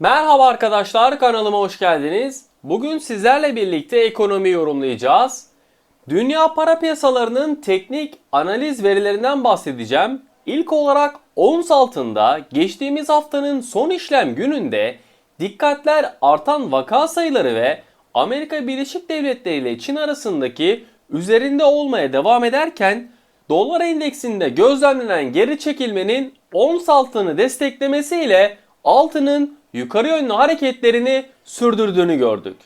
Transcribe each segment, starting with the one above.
Merhaba arkadaşlar kanalıma hoş geldiniz. Bugün sizlerle birlikte ekonomi yorumlayacağız. Dünya para piyasalarının teknik analiz verilerinden bahsedeceğim. İlk olarak ons altında geçtiğimiz haftanın son işlem gününde dikkatler artan vaka sayıları ve Amerika Birleşik Devletleri ile Çin arasındaki üzerinde olmaya devam ederken dolar endeksinde gözlemlenen geri çekilmenin ons altını desteklemesiyle altının yukarı yönlü hareketlerini sürdürdüğünü gördük.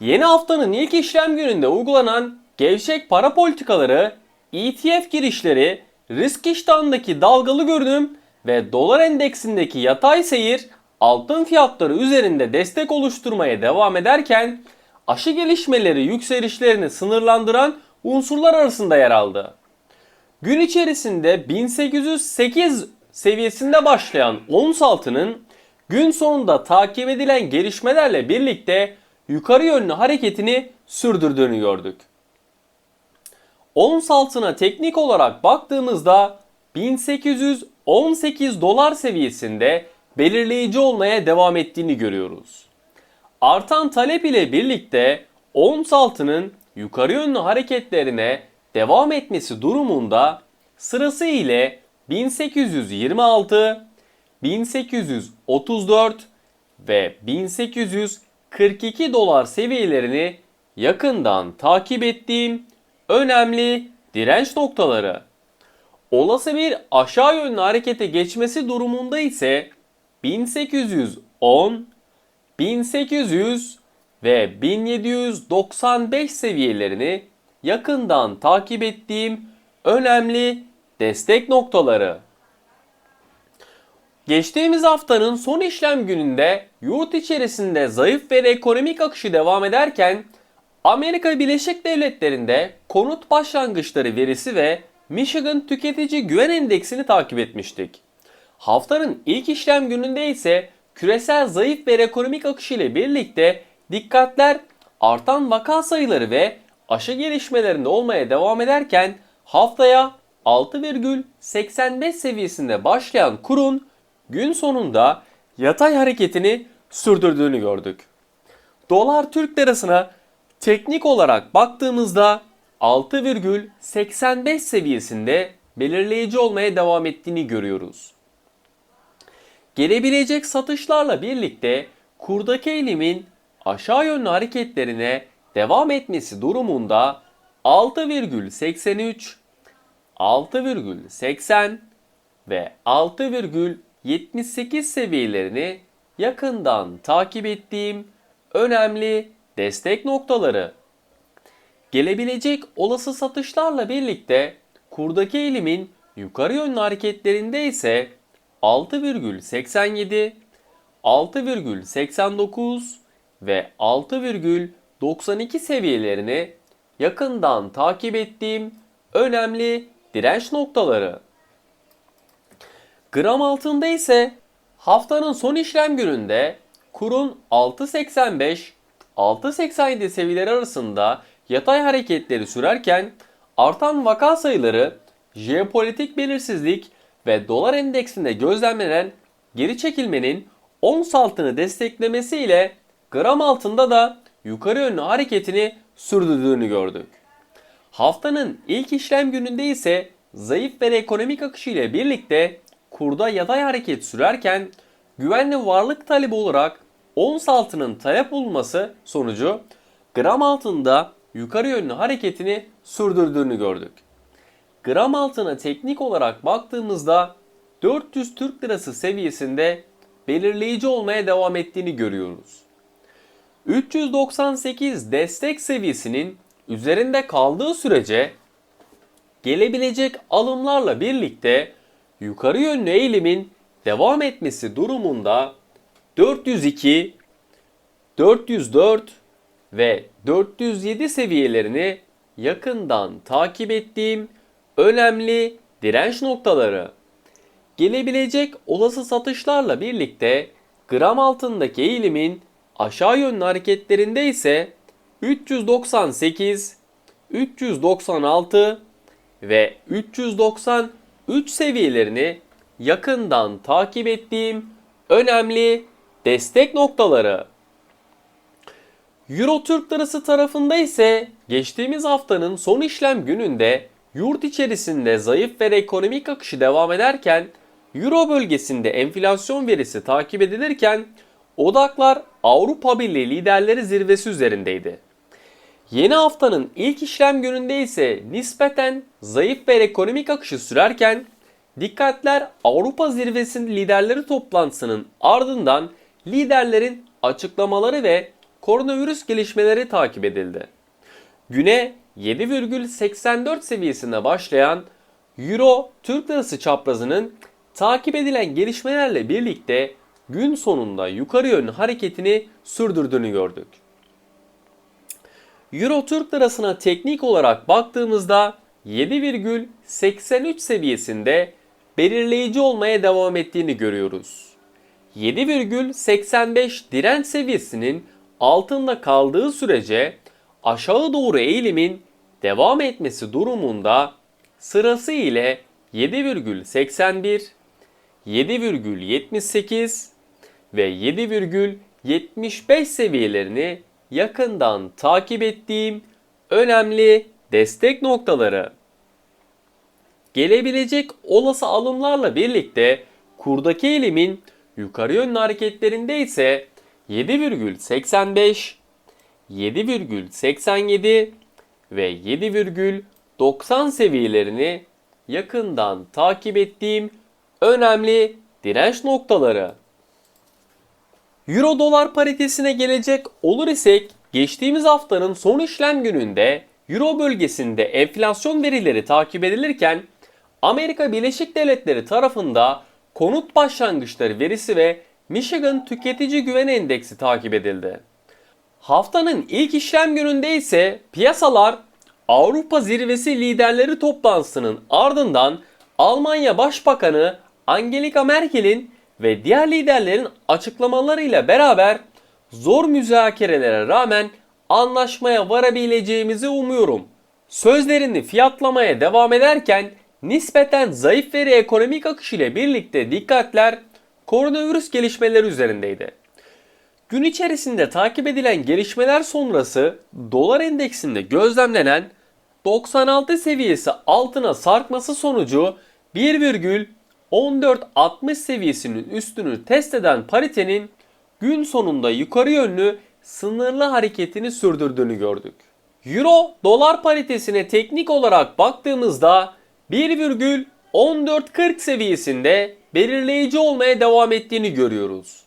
Yeni haftanın ilk işlem gününde uygulanan gevşek para politikaları, ETF girişleri, risk iştahındaki dalgalı görünüm ve dolar endeksindeki yatay seyir altın fiyatları üzerinde destek oluşturmaya devam ederken aşı gelişmeleri yükselişlerini sınırlandıran unsurlar arasında yer aldı. Gün içerisinde 1808 seviyesinde başlayan ons altının gün sonunda takip edilen gelişmelerle birlikte yukarı yönlü hareketini sürdürdüğünü gördük. Ons altına teknik olarak baktığımızda 1818 dolar seviyesinde belirleyici olmaya devam ettiğini görüyoruz. Artan talep ile birlikte ons altının yukarı yönlü hareketlerine devam etmesi durumunda sırası ile 1826, 1834 ve 1842 dolar seviyelerini yakından takip ettiğim önemli direnç noktaları. Olası bir aşağı yönlü harekete geçmesi durumunda ise 1810, 1800 ve 1795 seviyelerini yakından takip ettiğim önemli destek noktaları. Geçtiğimiz haftanın son işlem gününde yurt içerisinde zayıf ve ekonomik akışı devam ederken Amerika Birleşik Devletleri'nde konut başlangıçları verisi ve Michigan Tüketici Güven Endeksini takip etmiştik. Haftanın ilk işlem gününde ise küresel zayıf ve ekonomik akışı ile birlikte dikkatler artan vaka sayıları ve aşı gelişmelerinde olmaya devam ederken haftaya 6,85 seviyesinde başlayan kurun gün sonunda yatay hareketini sürdürdüğünü gördük. Dolar Türk lirasına teknik olarak baktığımızda 6,85 seviyesinde belirleyici olmaya devam ettiğini görüyoruz. Gelebilecek satışlarla birlikte kurdaki eğilimin aşağı yönlü hareketlerine devam etmesi durumunda 6,83, 6,80 ve 6,78 seviyelerini yakından takip ettiğim önemli destek noktaları. Gelebilecek olası satışlarla birlikte kurdaki eğilimin yukarı yönlü hareketlerinde ise 6,87, 6,89 ve 6,92 seviyelerini yakından takip ettiğim önemli direnç noktaları. Gram altında ise haftanın son işlem gününde kurun 6.85 6.87 seviyeleri arasında yatay hareketleri sürerken artan vaka sayıları, jeopolitik belirsizlik ve dolar endeksinde gözlemlenen geri çekilmenin ons altını desteklemesiyle gram altında da yukarı yönlü hareketini sürdürdüğünü gördük. Haftanın ilk işlem gününde ise zayıf ve ekonomik akışı ile birlikte kurda yatay hareket sürerken güvenli varlık talebi olarak ons altının talep bulması sonucu gram altında yukarı yönlü hareketini sürdürdüğünü gördük. Gram altına teknik olarak baktığımızda 400 Türk Lirası seviyesinde belirleyici olmaya devam ettiğini görüyoruz. 398 destek seviyesinin üzerinde kaldığı sürece gelebilecek alımlarla birlikte yukarı yönlü eğilimin devam etmesi durumunda 402, 404 ve 407 seviyelerini yakından takip ettiğim önemli direnç noktaları. Gelebilecek olası satışlarla birlikte gram altındaki eğilimin aşağı yönlü hareketlerinde ise 398, 396 ve 393 seviyelerini yakından takip ettiğim önemli destek noktaları. Euro Türk Lirası tarafında ise geçtiğimiz haftanın son işlem gününde yurt içerisinde zayıf ve ekonomik akışı devam ederken Euro bölgesinde enflasyon verisi takip edilirken odaklar Avrupa Birliği liderleri zirvesi üzerindeydi. Yeni haftanın ilk işlem gününde ise nispeten zayıf ve ekonomik akışı sürerken dikkatler Avrupa Zirvesi liderleri toplantısının ardından liderlerin açıklamaları ve koronavirüs gelişmeleri takip edildi. Güne 7,84 seviyesinde başlayan Euro Türk Lirası çaprazının takip edilen gelişmelerle birlikte gün sonunda yukarı yönlü hareketini sürdürdüğünü gördük. Euro Türk Lirası'na teknik olarak baktığımızda 7,83 seviyesinde belirleyici olmaya devam ettiğini görüyoruz. 7,85 direnç seviyesinin altında kaldığı sürece aşağı doğru eğilimin devam etmesi durumunda sırası ile 7,81, 7,78 ve 7,75 seviyelerini yakından takip ettiğim önemli destek noktaları. Gelebilecek olası alımlarla birlikte kurdaki eğilimin yukarı yönlü hareketlerinde ise 7,85, 7,87 ve 7,90 seviyelerini yakından takip ettiğim önemli direnç noktaları. Euro dolar paritesine gelecek olur isek geçtiğimiz haftanın son işlem gününde Euro bölgesinde enflasyon verileri takip edilirken Amerika Birleşik Devletleri tarafında konut başlangıçları verisi ve Michigan Tüketici Güven Endeksi takip edildi. Haftanın ilk işlem gününde ise piyasalar Avrupa Zirvesi liderleri toplantısının ardından Almanya Başbakanı Angela Merkel'in ve diğer liderlerin açıklamalarıyla beraber zor müzakerelere rağmen anlaşmaya varabileceğimizi umuyorum. Sözlerini fiyatlamaya devam ederken nispeten zayıf veri ekonomik akış ile birlikte dikkatler koronavirüs gelişmeleri üzerindeydi. Gün içerisinde takip edilen gelişmeler sonrası dolar endeksinde gözlemlenen 96 seviyesi altına sarkması sonucu 1,1460 seviyesinin üstünü test eden paritenin gün sonunda yukarı yönlü sınırlı hareketini sürdürdüğünü gördük. Euro dolar paritesine teknik olarak baktığımızda 1,1440 seviyesinde belirleyici olmaya devam ettiğini görüyoruz.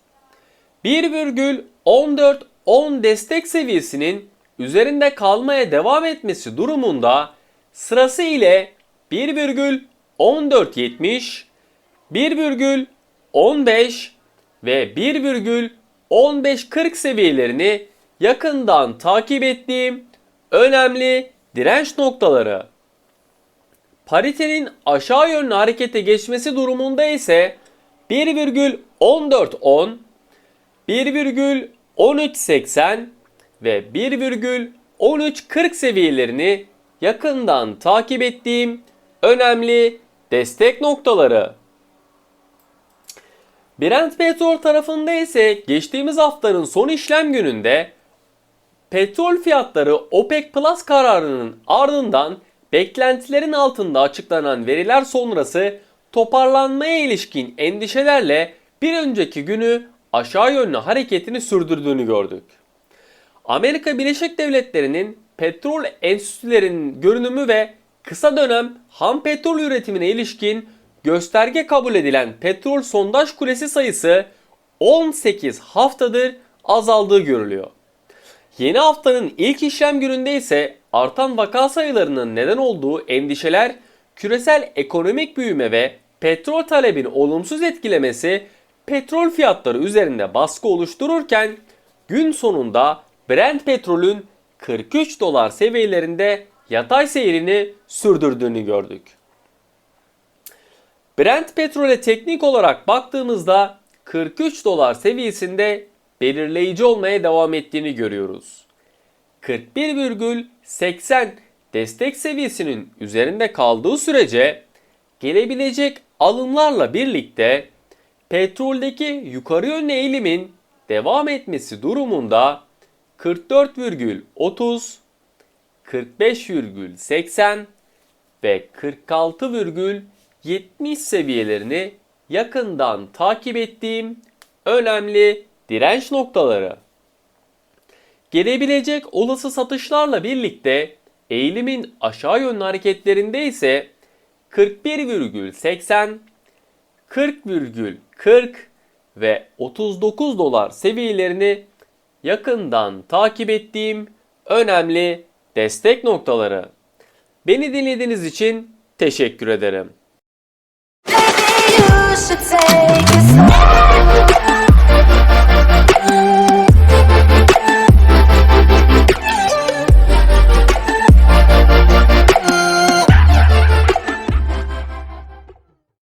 1,1410 destek seviyesinin üzerinde kalmaya devam etmesi durumunda sırası ile 1,1470, 1,15 ve 1,1540 seviyelerini yakından takip ettiğim önemli direnç noktaları. Paritenin aşağı yönlü harekete geçmesi durumunda ise 1,1410, 1,1380 ve 1,1340 seviyelerini yakından takip ettiğim önemli destek noktaları. Brent petrol tarafında ise geçtiğimiz haftanın son işlem gününde petrol fiyatları OPEC Plus kararının ardından beklentilerin altında açıklanan veriler sonrası toparlanmaya ilişkin endişelerle bir önceki günü aşağı yönlü hareketini sürdürdüğünü gördük. Amerika Birleşik Devletleri'nin petrol enstitülerinin görünümü ve kısa dönem ham petrol üretimine ilişkin gösterge kabul edilen petrol sondaj kulesi sayısı 18 haftadır azaldığı görülüyor. Yeni haftanın ilk işlem gününde ise artan vaka sayılarının neden olduğu endişeler küresel ekonomik büyüme ve petrol talebini olumsuz etkilemesi petrol fiyatları üzerinde baskı oluştururken gün sonunda Brent petrolün 43 dolar seviyelerinde yatay seyrini sürdürdüğünü gördük. Brent petrole teknik olarak baktığımızda 43 dolar seviyesinde belirleyici olmaya devam ettiğini görüyoruz. 41,80 destek seviyesinin üzerinde kaldığı sürece gelebilecek alımlarla birlikte petroldeki yukarı yönlü eğilimin devam etmesi durumunda 44,30, 45,80 ve 46,70 seviyelerini yakından takip ettiğim önemli direnç noktaları. Gelebilecek olası satışlarla birlikte eğilimin aşağı yönlü hareketlerinde ise 41,80, 40,40 ve 39 dolar seviyelerini yakından takip ettiğim önemli destek noktaları. Beni dinlediğiniz için teşekkür ederim. should take a step.